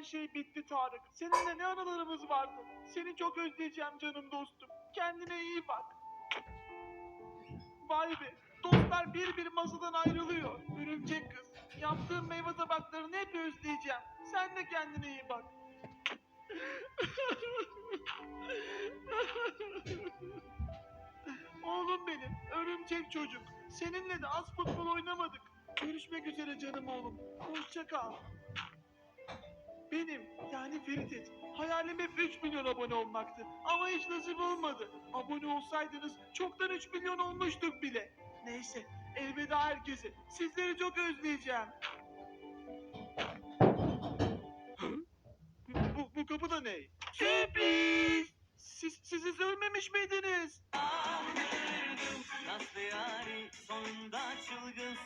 Her şey bitti Tarık. Seninle ne anılarımız vardı. Seni çok özleyeceğim canım dostum. Kendine iyi bak. Vay be. Dostlar bir bir masadan ayrılıyor. Örümcek kız. Yaptığım meyve tabaklarını hep özleyeceğim. Sen de kendine iyi bak. Oğlum benim, örümcek çocuk. Seninle de az futbol oynamadık. Görüşmek üzere canım oğlum. Hoşça kal. Benim, yani Feritet. Hayalim hep 3 milyon abone olmaktı. Ama hiç nasip olmadı. Abone olsaydınız çoktan 3 milyon olmuştuk bile. Neyse, elveda herkese. Sizleri çok özleyeceğim. bu, bu, kapı da ne? Sürpriz! Siz, siz hiç miydiniz? Ah Nazlı yari sonunda çılgın